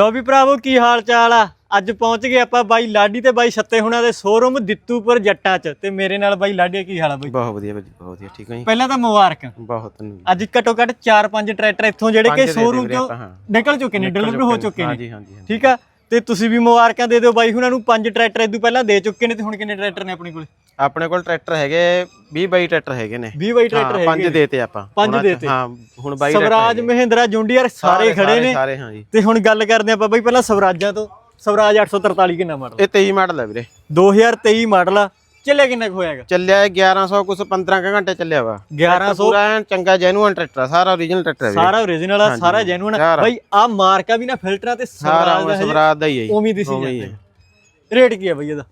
ਲੋ ਵੀ ਭਰਾਵੋ ਕੀ ਹਾਲ ਚਾਲ ਆ? ਅੱਜ ਪਹੁੰਚ ਗਏ ਆਪਾਂ ਬਾਈ ਲਾਡੀ ਤੇ ਬਾਈ ਛੱਤੇ ਹੁਣਾਂ ਦੇ ਸ਼ੋਰੂਮ ਦਿੱਤੂਪੁਰ ਜੱਟਾਂ 'ਚ। ਤੇ ਮੇਰੇ ਨਾਲ ਬਾਈ ਲਾਡੀ ਕੀ ਹਾਲ ਆ ਬਾਈ? ਬਹੁਤ ਵਧੀਆ ਭਾਜੀ ਬਹੁਤ ਵਧੀਆ ਠੀਕ ਹੈ ਜੀ? ਪਹਿਲਾਂ ਤਾਂ ਮੁਬਾਰਕਾਂ। ਬਹੁਤ ਅੱਜ ਘੱਟੋ ਘੱਟ 4-5 ਟਰੈਕਟਰ ਇੱਥੋਂ ਜਿਹੜੇ ਕਿ ਸ਼ੋਰੂਮ ਹਾਂ। ਨਿਕਲ ਚੁੱਕੇ ਨੇ ਡਿਲੀਵਰ ਹੋ ਚੁੱਕੇ ਨੇ। ਹਾਂਜੀ ਹਾਂਜੀ ਹਾਂਜੀ। ਠੀਕ ਆ? ਤੇ ਤੁਸੀਂ ਵੀ ਮੁਬਾਰਕਾਂ ਦੇ ਦਿਓ ਬਾਈ ਹੁਣਾਂ ਨੂੰ ਪੰਜ ਟਰੈਕਟਰ ਇਦੋਂ ਪਹਿਲਾਂ ਦੇ ਚੁੱਕੇ ਨੇ ਤੇ ਹੁਣ ਕਿੰਨੇ ਟਰੈਕਟਰ ਨੇ ਆਪਣੇ ਕੋਲੇ? ਆਪਣੇ ਕੋਲ ਟਰੈਕਟਰ ਹੈਗੇ 20 22 ਟਰੈਕਟਰ ਹੈਗੇ ਨੇ। 20 ਬਾਈ ਟਰੈਕਟਰ ਹਾਂ, ਪੰਜ ਹੈਗੇ ਦੇਤੇ ਆਪਾਂ। ਪੰਜ ਦੇਤੇ। ਹਾਂ ਹੁਣ 22 ਸਵਰਾਜ ਮਹਿੰਦਰਾ ਜੁੰਡੀਅਰ ਸਾਰੇ ਖੜੇ ਨੇ। ਸਾਰੇ ਹਾਂ ਜੀ। ਤੇ ਹੁਣ ਗੱਲ ਕਰਦੇ ਆਪਾਂ ਬਾਈ ਪਹਿਲਾਂ ਸਵਰਾਜਾਂ ਤੋਂ। ਸਵਰਾਜ 843 ਕਿੰਨਾ ਮਾਡਲ? ਇਹ 23 ਮਾਡਲ ਹੈ ਵੀਰੇ। 2023 ਮਾਡਲ ਆ। ਚੱਲਿਆ ਕਿੰਨਾ ਕੁ ਹੋਇਆਗਾ? ਚੱਲਿਆ ਹੈ 1100 ਕੁਛ 15 ਕੁ ਘੰਟੇ ਚੱਲਿਆ ਵਾ। 1100 ਪੂਰਾ ਐਨ ਚੰਗਾ ਜੈਨੂਅਨ ਟਰੈਕਟਰ ਆ, ਸਾਰਾ ਓਰੀਜਨਲ ਟਰੈਕਟਰ ਹੈ ਸਾਰਾ ਓਰੀਜਨਲ ਆ ਸਾਰਾ ਸਾਰਾ। ਬਾਈ ਆ ਮਾਰਕਾ ਵੀ ਨਾ ਫਿਲਟਰਾਂ ਤੇ ਸਾਰਾ ਸਵਰਾਜ ਦਾ ਹੀ ਹੈ ਜੀ। ਉਮੀਦ ਹੀ ਸੀ ਉਵੇਂ ਹੀ ਜਾਂਦੇ। ਰੇਟ ਕੀ ਆ ਬਾਈ ਇਹਦਾ?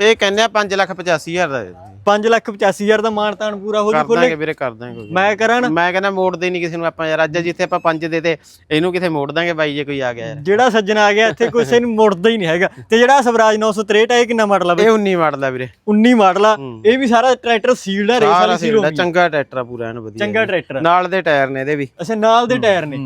ਇਹ ਕਹਿੰਦੇ ਆ 5 ਲੱਖ 85 ਹਜ਼ਾਰ ਦਾ ਦੇ। 5 ਲੱਖ 85 ਹਜ਼ਾਰ ਦਾ ਮਾਨਤਾਨ ਪੂਰਾ ਹੋ ਜੂ ਕਰ ਦਾਂਗੇ ਵੀਰੇ ਕਰ ਦਾਂਗੇ ਕੋਈ ਮੈਂ ਕਰਾਂ ਨਾ। ਮੈਂ ਕਹਿੰਦਾ ਮੋੜਦੇ ਨਹੀਂ ਕਿਸੇ ਨੂੰ ਆਪਾਂ ਯਾਰ ਅੱਜ ਜਿੱਥੇ ਆਪਾਂ ਪੰਜ ਦੇ ਤੇ ਇਹਨੂੰ ਕਿਥੇ ਮੋੜ ਦਾਂਗੇ ਬਾਈ ਜੇ ਕੋਈ ਆ ਗਿਆ ਯਾਰ। ਜਿਹੜਾ ਸੱਜਣ ਆ ਗਿਆ ਇੱਥੇ ਕਿਸੇ ਨੂੰ ਮੁੜਦਾ ਹੀ ਨਹੀਂ ਹੈਗਾ। ਤੇ ਜਿਹੜਾ ਸਵਰਾਜ 963 ਆ ਇਹ ਕਿੰਨਾ ਮਾਡਲ ਆ ਬਾਈ? ਇਹ 19 ਮਾਡਲ ਆ ਵੀਰੇ। 19 ਮਾਡਲ ਆ। ਇਹ ਵੀ ਸਾਰਾ ਟਰੈਕਟਰ ਸੀਲਡ ਆ ਰੇਸ ਸਾਰਾ ਵਾਲੀ ਸੀਲ ਸੀਲ ਚੰਗਾ ਟਰੈਕਟਰ ਆ ਪੂਰਾ ਐਨ ਵਧੀਆ ਚੰਗਾ ਟਰੈਕਟਰ ਆ। ਨਾਲ ਦੇ ਟਾਇਰ ਨੇ ਇਹਦੇ ਵੀ। ਅੱਛਾ ਨਾਲ ਦੇ ਟਾਇਰ ਨੇ।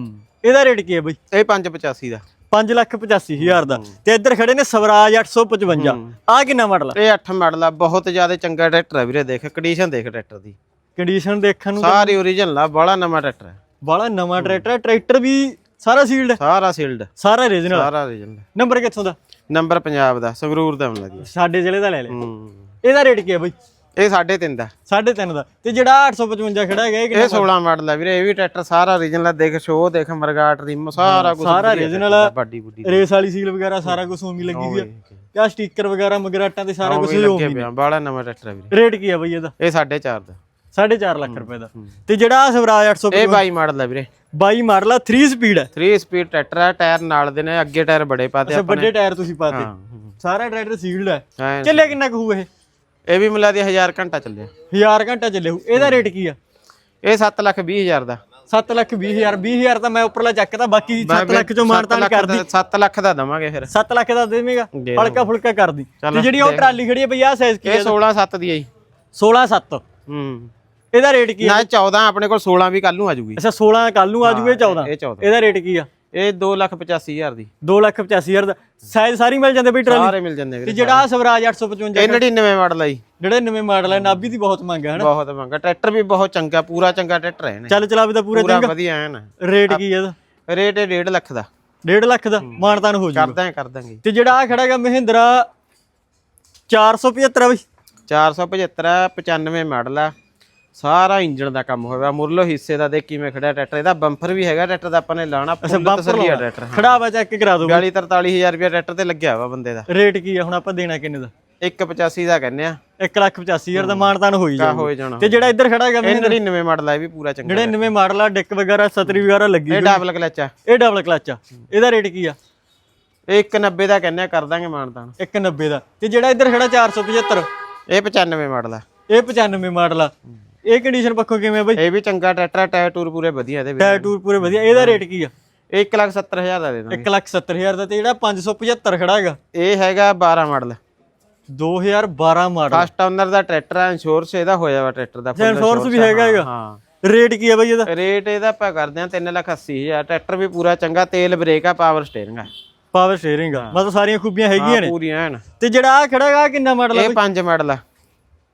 ਇਹਦਾ ਰੇਟ ਕੀ ਹੈ ਬਾਈ? ਇਹ 585 ਦਾ। 5 ਲੱਖ 85 ਹਜ਼ਾਰ ਦਾ। ਤੇ ਇੱਧਰ ਖੜੇ ਨੇ ਸਵਰਾਜ 855 ਆ ਕਿੰਨਾ ਮਾਡਲ ਆ ਇਹ 8 ਮਾਡਲ ਆ ਬਹੁਤ ਜ਼ਿਆਦਾ ਚੰਗਾ ਟਰੈਕਟਰ ਆ ਵੀਰੇ ਦੇਖ ਕੰਡੀਸ਼ਨ ਦੇਖ ਟਰੈਕਟਰ ਦੀ। ਕੰਡੀਸ਼ਨ ਦੇਖਣ ਨੂੰ ਸਾਰੀ ਓਰੀਜਨਲ ਆ ਬੜਾ ਨਵਾਂ ਟਰੈਕਟਰ ਹੈ ਬੜਾ ਨਵਾਂ ਟਰੈਕਟਰ ਹੈ ਟਰੈਕਟਰ ਵੀ ਸਾਰਾ ਸੀਲਡ ਸਾਰਾ ਸੀਲਡ ਸਾਰਾ ਰੀਜਨਲ ਸਾਰਾ ਓਰੀਜਨਲ ਨੰਬਰ ਕਿੱਥੋਂ ਦਾ? ਨੰਬਰ ਪੰਜਾਬ ਦਾ ਸੰਗਰੂਰ ਦਾ ਮਿਲਦਾ ਜੀ। ਸਾਡੇ ਜ਼ਿਲ੍ਹੇ ਦਾ ਲੈ ਹੂੰ। ਇਹਦਾ ਰੇਟ ਕੀ ਹੈ ਬਾਈ? ਇਹ 3.5 ਦਾ। 3.5 ਦਾ। ਤੇ ਜਿਹੜਾ 855 ਖੜਾ ਹੈਗਾ ਇਹ ਇਹ ਕਿੰਨਾ 16 ਮਾਡਲ ਆ ਵੀਰੇ ਇਹ ਵੀ ਟਰੈਕਟਰ ਸਾਰਾ ਓਰੀਜਨਲ ਆ ਦੇਖ ਸ਼ੋ ਦੇਖ ਮਰਗਾਟ ਰਿਮ ਸਾਰਾ ਕੁਝ ਸਾਰਾ ਆ। ਵੱਡੀ ਬੁੱਢੀ ਰੇਸ ਵਾਲੀ ਸੀਲ ਵਗੈਰਾ ਸਾਰਾ ਕੁਝ ਉਮੀ ਲੱਗੀ ਹੋਈ ਹੈ ਕਿਆ ਸਟicker ਵਗੈਰਾ ਮਗਰਾਟਾਂ ਤੇ ਸਾਰਾ ਕੁਝ ਲੱਗੇ ਪਿਆ ਬੜਾ ਨਵਾਂ ਟਰੈਕਟਰ ਆ ਵੀਰੇ। ਰੇਟ ਕੀ ਹੈ ਬਾਈ ਇਹਦਾ? ਇਹ 4.5 ਦਾ। 4.5 ਲੱਖ ਰੁਪਏ ਦਾ। ਤੇ ਜਿਹੜਾ ਸਵਰਾਜ 800 ਇਹ 22 ਮਾਡਲ ਆ ਵੀਰੇ। 22 ਮਾਡਲ ਆ 3 ਸਪੀਡ ਹੈ 3 ਸਪੀਡ ਟਰੈਕਟਰ ਆ ਟਾਇਰ ਨਾਲ ਦੇ ਨੇ ਅੱਗੇ ਟਾਇਰ ਬੜੇ ਪਾਤੇ ਅੱਛਾ ਵੱਡੇ ਟਾਇਰ ਤੁਸੀਂ ਪਾਤੇ। ਹਾਂ ਸਾਰਾ ਟਰੈਕਟਰ ਸੀਲਡ ਹੈ ਹਾਂ ਚੱਲਿਆ ਕਿੰਨਾ ਕੁ ਹੋਊ ਇਹ? ਇਹ ਵੀ ਮਿਲਾ ਦੀ 1000 ਘੰਟਾ ਚੱਲਿਆ। 1000 ਘੰਟਾ ਚੱਲੇ ਹੋਊ ਇਹਦਾ ਰੇਟ ਕੀ ਆ? ਇਹ 7 ਲੱਖ 20 ਹਜ਼ਾਰ ਦਾ। 7 ਲੱਖ 20 ਹਜ਼ਾਰ 20 ਹਜ਼ਾਰ ਤਾਂ ਮੈਂ ਉੱਪਰਲਾ ਚੱਕਦਾ ਬਾਕੀ 7 ਲੱਖ ਚੋਂ ਮਾਨਤਾਨ ਕਰਦੀ। 7 ਲੱਖ ਦਾ ਦਵਾਂਗੇ ਫਿਰ। 7 ਲੱਖ ਦਾ ਦੇਵੇਂਗਾ ਹਲਕਾ ਫੁਲਕਾ ਕਰਦੀ। ਤੇ ਜਿਹੜੀ ਉਹ ਟਰਾਲੀ ਖੜੀ ਹੈ ਬਈ ਆਹ ਸਾਈਜ਼ ਕੀ ਇਹ ਹੈ 16 7 ਦੀ ਹੈ ਜੀ। 16 7 ਹੂੰ। ਇਹਦਾ ਰੇਟ ਕੀ ਹੈ ਨਾ 14 ਆਪਣੇ ਕੋਲ 16 ਵੀ ਕੱਲ ਨੂੰ ਆ ਜੂਗੀ। ਅੱਛਾ 16 ਕੱਲ ਨੂੰ ਆ ਜੂਗੇ 14 ਇਹ 14 ਇਹਦਾ ਰੇਟ ਕੀ ਆ? ਇਹ 2 ਲੱਖ 85 ਹਜ਼ਾਰ ਦੀ। 2 ਲੱਖ 85 ਹਜ਼ਾਰ ਦਾ। ਸਾਈਜ਼ ਸਾਰੀ ਮਿਲ ਜਾਂਦੇ ਬਈ ਟਰਾਲੀ? ਸਾਰੇ ਮਿਲ ਜਾਂਦੇ ਤੇ ਜਿਹੜਾ ਆਹ ਸਵਰਾਜ 855 ਇਹ 99 ਮਾਡਲ ਆ ਜੀ। ਜਿਹੜੇ ਨਵੇਂ ਮਾਡਲ ਹੈ ਨਾਭੀ ਦੀ ਬਹੁਤ ਮੰਗ ਹੈ ਹਨਾ? ਬਹੁਤ ਮੰਗਾ ਟਰੈਕਟਰ ਵੀ ਬਹੁਤ ਚੰਗਾ ਪੂਰਾ ਚੰਗਾ ਟਰੈਕਟਰ ਹੈ ਨੇ ਚੱਲ ਚਲਾਵੇ ਤਾਂ ਪੂਰਾ ਪੂਰਾ ਵਧੀਆ ਐਨ ਰੇਟ ਕੀ ਹੈ ਇਹਦਾ? ਰੇਟ ਇਹ 1.5 ਲੱਖ ਦਾ। 1.5 ਲੱਖ ਦਾ? ਮਾਨਤਾਨ ਹੋ ਜੂਗਾ ਕਰਦਾਂ ਕਰ ਦਾਂਗੇ ਤੇ ਜਿਹੜਾ ਆ ਖੜਾ ਹੈਗਾ ਮਹਿੰਦਰਾ 475 ਬਈ। 475 95 ਮਾਡਲ ਆ। ਸਾਰਾ ਇੰਜਣ ਦਾ ਕੰਮ ਹੋਇਆ ਮੁਰਲੋ ਹਿੱਸੇ ਦਾ ਦੇਖ ਕਿਵੇਂ ਖੜਾ ਟਰੈਕਟਰ। ਇਹਦਾ ਬੰਪਰ ਵੀ ਹੈਗਾ ਟਰੈਕਟਰ ਦਾ ਆਪਾਂ ਨੇ ਲਾਣਾ ਤਸੱਲੀ ਆ ਟਰੈਕਟਰ ਖੜਾ ਵਾ ਚੈੱਕ ਕਰਾ ਦੋ 42 43000 ਰੁਪਏ ਟਰੈਕਟਰ ਤੇ ਲੱਗਿਆ ਵਾ ਬੰਦੇ ਦਾ। ਰੇਟ ਕੀ ਆ? ਹੁਣ ਆਪਾਂ ਦੇਣਾ ਕਿੰਨੇ ਦਾ? 185 ਦਾ ਕਹਿੰਦੇ ਆ। 1 ਲੱਖ 85 ਹਜ਼ਾਰ ਦਾ ਮਾਨਤਾਨ ਹੋਈ ਕਾ ਜਾ ਹੋਏ ਜਾਣਾ। ਤੇ ਜਿਹੜਾ ਇੱਧਰ ਖੜਾ ਹੈਗਾ ਇਹ 99 ਮਾਡਲ ਆ ਇਹ ਵੀ ਪੂਰਾ ਚੰਗਾ 99 ਮਾਡਲ ਆ ਡਿੱਕ ਵਗੈਰਾ ਸਤਰੀ ਵਗੈਰਾ ਲੱਗੀ ਇਹ ਡਬਲ ਕਲਚ ਆ। ਇਹ ਡਬਲ ਕਲਚ ਆ। ਇਹਦਾ ਰੇਟ ਕੀ ਆ? ਇਹ 190 ਦਾ ਕਹਿੰਦੇ ਆ ਕਰ ਦਾਂਗੇ ਮਾਨਤਾਨ। 190 ਦਾ। ਤੇ ਜਿਹੜਾ ਇੱਧਰ ਖੜਾ 475 ਇਹ 95 ਮਾਡਲ ਆ। ਇਹ 95 ਮਾਡਲ ਆ। ਇਹ ਕੰਡੀਸ਼ਨ ਪੱਖੋਂ ਕਿਵੇਂ ਆ ਬਈ? ਇਹ ਵੀ ਚੰਗਾ ਟਰੈਕਟਰ ਟਾਇਰ ਟੂਰ ਪੂਰੇ ਵਧੀਆ ਇਹਦੇ ਟਾਇਰ ਟੂਰ ਪੂਰੇ ਵਧੀਆ। ਇਹਦਾ ਰੇਟ ਕੀ ਆ? ਇਹ 170000 ਦਾ ਦੇ ਦਾਂਗੇ। 1 ਲੱਖ 70 ਹਜ਼ਾਰ ਦਾ ਤੇ ਜਿਹੜਾ 575 ਖੜਾ ਹੈਗਾ। ਇਹ ਹੈਗਾ 12 ਮਾਡਲ। 2012 ਮਾਡਲ। ਫਸਟ ਓਨਰ ਦਾ ਟਰੈਕਟਰ ਆ ਇੰਸ਼ੋਰੈਂਸ ਇਹਦਾ ਹੋਇਆ ਵਾ ਟਰੈਕਟਰ ਦਾ ਇੰਸ਼ੋਰੈਂਸ ਵੀ ਹੈਗਾ ਹੈਗਾ। ਹਾਂ। ਰੇਟ ਕੀ ਆ ਬਈ ਇਹਦਾ? ਰੇਟ ਇਹਦਾ ਆਪਾਂ ਕਰਦੇ ਆ 380000 ਟਰੈਕਟਰ ਵੀ ਪੂਰਾ ਚੰਗਾ ਤੇਲ ਬ੍ਰੇਕ ਆ ਪਾਵਰ ਸਟੀਅਰਿੰਗ ਆ। ਪਾਵਰ ਸ਼ੇਅਰਿੰਗ ਆ। ਮਤਲਬ ਸਾਰੀਆਂ ਖੂਬੀਆਂ ਹੈਗੀਆਂ ਨੇ। ਪੂਰੀ ਐਨ ਤੇ ਜਿਹੜਾ ਆ ਖੜਾ ਹੈਗਾ ਕਿੰਨਾ ਮਾਡਲ ਆ ਇਹ 5 ਮਾਡਲ ਆ।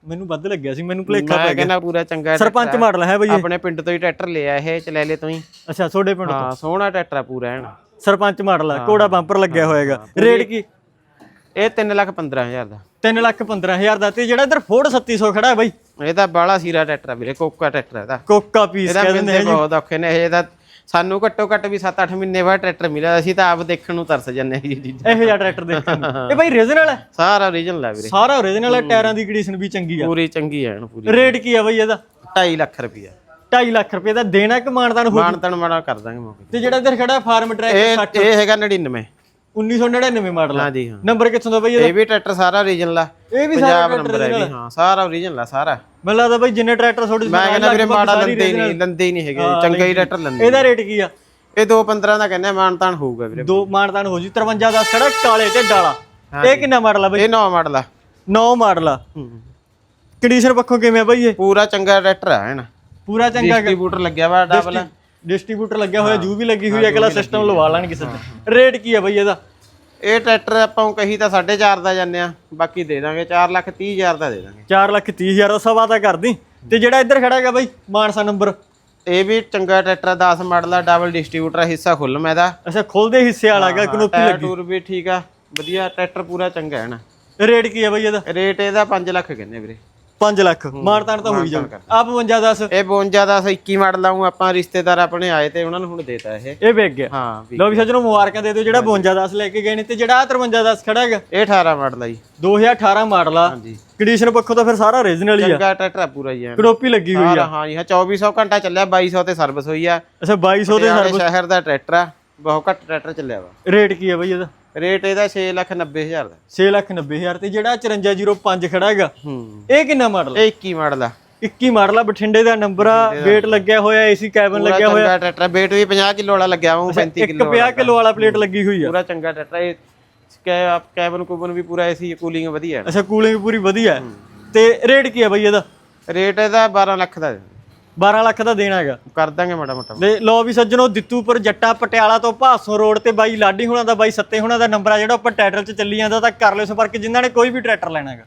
ਮੈਨੂੰ ਵੱਧ ਲੱਗਿਆ ਸੀ ਮੈਨੂੰ ਭੁਲੇਖਾ ਮੈਂ ਕਹਿੰਦਾ ਪੂਰਾ ਚੰਗਾ ਸਰਪੰਚ ਮਾਡਲ ਹੈ ਬਈ ਇਹ। ਆਪਣੇ ਪਿੰਡ ਤੋਂ ਹੀ ਟਰੈਕਟਰ ਲਿਆ ਇਹ ਚਲੇ ਲੈ ਤੋਂ ਹੀ। ਅੱਛਾ ਤੁਹਾਡੇ ਪਿੰਡ ਹਾਂ ਸੋਹਣਾ ਟਰੈਕਟਰ ਆ ਪੂਰਾ ਐਨ। ਸਰਪੰਚ ਮਾਡਲ ਆ ਕੋੜਾ ਬੰਪਰ ਲੱਗਿਆ ਹੋਏਗਾ। ਰੇਟ ਕੀ? ਇਹ 3 ਲੱਖ 15000 ਦਾ। 3 ਲੱਖ 15000 ਦਾ ਤੇ ਜਿਹੜਾ ਇੱਧਰ ਫੋਰਡ 3700 ਖੜਾ ਹੈ ਬਈ। ਇਹਦਾ ਬਾਲਾ ਸੀਰਾ ਟਰੈਕਟਰ ਆ ਵੀਰੇ ਕੋਕਾ ਟਰੈਕਟਰ ਆ ਇਹਦਾ। ਕੋਕਾ ਪੀਸ ਇਹਦਾ ਕਹਿ ਦਿੰਦੇ ਮਿਲਦੇ ਬਹੁਤ ਔਖੇ ਨੇ ਇਹ ਤਾਂ ਸਾਨੂੰ ਘੱਟੋ ਘੱਟ ਵੀ 7-8 ਮਹੀਨੇ ਬਾਅਦ ਟਰੈਕਟਰ ਮਿਲਿਆ ਅਸੀਂ ਤਾਂ ਆਪ ਦੇਖਣ ਨੂੰ ਤਰਸ ਜੰਨੇ ਇਹ ਚੀਜ਼ਾਂ ਇਹੋ ਜਿਹਾ ਟਰੈਕਟਰ ਦੇਖਣ ਨੂੰ ਇਹ ਬਈ ਰੀਜਨਲ ਹੈ? ਸਾਰਾ ਓਰੀਜਨਲ ਆ ਵੀਰੇ। ਸਾਰਾ ਓਰੀਜਨਲ ਹੈ ਟਾਇਰਾਂ ਦੀ ਕੰਡੀਸ਼ਨ ਵੀ ਚੰਗੀ ਆ। ਪੂਰੀ ਚੰਗੀ ਐਨ ਪੂਰੀ। ਰੇਟ ਕੀ ਆ ਬਈ ਇਹਦਾ? 2.5 ਲੱਖ ਰੁਪਈਆ। 2.5 ਲੱਖ ਰੁਪਏ ਦਾ ਦੇਣਾ ਕਿ ਮਾਨਦਾਨ ਹੋ ਮਾਨ ਤਨ ਮਾੜਾ ਕਰ ਦਾਂਗੇ ਮੌਕੇ ਤੇ। ਜਿਹੜਾ ਇੱਧਰ ਖੜਾ ਫਾਰਮ ਟਰੈਕ ਇਹ ਇਹ ਹੈਗਾ 99 1999 ਮਾਡਲ ਆ। ਹਾਂਜੀ ਹਾਂ। ਨੰਬਰ ਕਿੱਥੋਂ ਦਾ ਬਈ ਇਹਦਾ? ਇਹ ਵੀ ਟਰੈਕਟਰ ਸਾਰਾ ਓਰੀਜਨਲ ਆ। ਇਹ ਵੀ ਸਾਰਾ ਪੰਜਾਬ ਨੰਬਰ ਹੈ ਵੀ ਹਾਂ ਸਾਰਾ ਓਰੀਜਨਲ ਆ ਸਾਰਾ। ਮੈਨੂੰ ਲੱਗਦਾ ਬਈ ਜਿੰਨੇ ਟਰੈਕਟਰ ਤੁਹਾਡੇ ਮੈਂ ਕਹਿੰਦਾ ਵੀਰੇ ਮਾੜਾ ਲੰਦੇ ਹੀ ਨਹੀਂ ਲੰਦੇ ਹੀ ਨਹੀਂ ਹੈਗੇ ਚੰਗਾ ਹੀ ਟਰੈਕਟਰ ਲੰਦੇ ਇਹਦਾ ਰੇਟ ਕੀ ਆ? ਇਹ 2.15 ਦਾ ਕਹਿੰਦੇ ਮਾਨ ਤਾਨ ਹੋਊਗਾ ਵੀਰੇ। ਦੋ ਮਾਨਦਾਨ ਹੋ ਜੂ 53 ਦਾ ਖੜਾ ਕਾਲੇ ਤੇ ਡਾਲਾ। ਇਹ ਕਿੰਨਾ ਮਾਡਲ ਆ ਬਈ? ਇਹ ਨਵਾਂ ਮਾਡਲ ਆ। 9 ਮਾਡਲ ਆ। ਹੂੰ। ਕੰਡੀਸ਼ਨ ਪੱਖੋਂ ਕਿਵੇਂ ਆ ਬਈ ਇਹ? ਪੂਰਾ ਚੰਗਾ ਟਰੈਕਟਰ ਆ ਹੈ ਨਾ। ਪੂਰਾ ਚੰਗਾ ਡਿਸਟ੍ਰੀਬਿਊਟਰ ਲੱਗਿਆ ਵਾ ਡਬਲ ਡਿਸਟ੍ਰੀਬਿਊਟਰ ਲੱਗਿਆ ਹੋਇਆ ਜੂ ਵੀ ਲੱਗੀ ਹੋਈ ਹੈ ਅਗਲਾ ਸਿਸਟਮ ਲਵਾ ਲੈਣ ਕਿਸੇ ਤੇ ਰੇਟ ਕੀ ਹੈ ਬਈ ਇਹਦਾ? ਇਹ ਟਰੈਕਟਰ ਆਪਾਂ ਨੂੰ ਕਹੀ ਤਾਂ 4.5 ਦਾ ਜਾਂਦੇ ਆ ਬਾਕੀ ਦੇ ਦਾਂਗੇ 4 ਲੱਖ 30 ਹਜ਼ਾਰ ਦਾ ਦੇ ਦਾਂਗੇ। 4 ਲੱਖ 30 ਹਜ਼ਾਰ ਦਾ ਸਵਾ ਤਾਂ ਕਰਦੀ। ਤੇ ਜਿਹੜਾ ਇੱਧਰ ਖੜਾ ਹੈਗਾ ਬਈ ਮਾਨਸਾ ਨੰਬਰ? ਇਹ ਵੀ ਚੰਗਾ ਟਰੈਕਟਰ ਆ 10 ਮਾਡਲ ਦਾ ਡਬਲ ਡਿਸਟ੍ਰੀਬਿਊਟਰ ਹਿੱਸਾ ਖੁੱਲ੍ਹ ਇਹਦਾ। ਅੱਛਾ ਖੁੱਲਦੇ ਹਿੱਸੇ ਵਾਲਾ ਹੈਗਾ ਕਨੋਪੀ ਲੱਗੀ। ਟੂਰ ਵੀ ਠੀਕ ਆ ਵਧੀਆ ਟਰੈਕਟਰ ਪੂਰਾ ਚੰਗਾ ਹੈ ਨਾ। ਰੇਟ ਕੀ ਹੈ ਬਈ ਇਹਦਾ? ਰੇਟ ਇਹਦਾ 5 ਲੱਖ ਕਹਿੰਦੇ ਵੀਰੇ। 5 ਲੱਖ। ਮਾਨਤਾਨ ਤਾਂ ਹੋਈ ਜਾਊ। ਆ 52 10 ਇਹ 52 ਦਾ 21 ਮਾਡਲ ਲਾਉਂ ਆਪਾਂ ਰਿਸ਼ਤੇਦਾਰ ਆਪਣੇ ਆਏ ਤੇ ਉਹਨਾਂ ਨੂੰ ਹੁਣ ਦੇਤਾ ਇਹ। ਇਹ ਵੇਚ ਗਿਆ। ਹਾਂ ਲਓ ਵੀ ਸੱਜਣੋ ਮੁਬਾਰਕਾਂ ਦੇ ਦਿਓ ਜਿਹੜਾ 52 10 ਲੈ ਕੇ ਗਏ ਨੇ ਤੇ ਜਿਹੜਾ 53 10 ਖੜਾ ਹੈਗਾ। ਇਹ 18 ਮਾਡਲ ਆ ਜੀ। 2018 ਮਾਡਲ ਆ। ਹਾਂਜੀ। ਕੰਡੀਸ਼ਨ ਪੱਖੋਂ ਤਾਂ ਫਿਰ ਸਾਰਾ ਓਰੀਜਨਲ ਹੀ ਆ। ਚੰਗਾ ਟਰੈਕਟਰ ਆ ਪੂਰਾ ਹੀ ਆ ਕਨੋਪੀ ਲੱਗੀ ਹੋਈ ਆ। ਹਾਂ ਜੀ ਹਾਂ 2400 ਘੰਟਾ ਚੱਲਿਆ 2200 ਤੇ ਸਰਵਿਸ ਹੋਈ ਆ। ਅੱਛਾ 2200 ਦੇ ਪਟਿਆਲੇ ਸ਼ਹਿਰ ਦਾ ਟਰੈਕਟਰ ਆ ਬਹੁਤ ਘੱਟ ਟਰੈਕਟਰ ਚੱਲਿਆ ਵਾ। ਰੇਟ ਕੀ ਹੈ ਬਈ ਇਹਦਾ? ਰੇਟ ਇਹਦਾ 690000 ਦਾ। 6 ਲੱਖ 90 ਹਜ਼ਾਰ ਤੇ ਜਿਹੜਾ 5405 ਖੜਾ ਹੈਗਾ ਇਹ ਕਿੰਨਾ ਮਾਡਲ ਇਹ 21 ਮਾਡਲ ਆ। 21 ਮਾਡਲ ਆ ਬਠਿੰਡੇ ਦਾ ਨੰਬਰ ਆ ਵੇਟ ਲੱਗਿਆ ਹੋਇਆ ਏਸੀ ਕੈਬਨ ਪੂਰਾ ਲੱਗਿਆ ਹੋਇਆ। ਚੰਗਾ ਟਰੈਕਟਰ weight ਵੀ 50 ਕਿਲੋ ਵਾਲਾ ਲੱਗਿਆ ਵਾ 35 ਇੱਕ ਕਿਲੋ 50 ਕਿਲੋ ਵਾਲਾ ਪਲੇਟ ਲੱਗੀ ਹੋਈ ਆ। ਪੂਰਾ ਚੰਗਾ ਟਰੈਕਟਰ ਇਹ ਕੈ- ਕੈਬਨ ਕੁਬਨ ਵੀ ਪੂਰਾ ਏਸੀ ਕੂਲਿੰਗ ਵਧੀਆ ਅੱਛਾ ਕੂਲਿੰਗ ਪੂਰੀ ਵਧੀਆ ਤੇ ਰੇਟ ਕੀ ਹੈ ਬਈ ਇਹਦਾ? ਰੇਟ ਇਹਦਾ 12 ਲੱਖ ਦਾ 12 ਲੱਖ ਦਾ ਦੇਣਾ ਹੈਗਾ। ਕਰ ਦਾਂਗੇ ਮਾੜਾ ਮੋਟਾ। ਤੇ ਲੋ ਵੀ ਸੱਜਣੋ ਦਿੱਤੂਪੁਰ ਜੱਟਾ ਪਟਿਆਲਾ ਤੋਂ ਭਾਸੋਂ ਰੋਡ ਤੇ ਬਾਈ ਲਾਡੀ ਹੁਣਾਂ ਦਾ ਬਾਈ ਸੱਤੇ ਹੁਣਾਂ ਦਾ ਨੰਬਰ ਆ ਜਿਹੜਾ ਉੱਪਰ ਟਾਈਟਲ 'ਚ ਚੱਲੀ ਜਾਂਦਾ ਤਾਂ ਕਰ ਲਿਓ ਸੰਪਰਕ ਜਿਨ੍ਹਾਂ ਨੇ ਕੋਈ ਵੀ ਟਰੈਕਟਰ ਲੈਣਾ ਹੈਗਾ।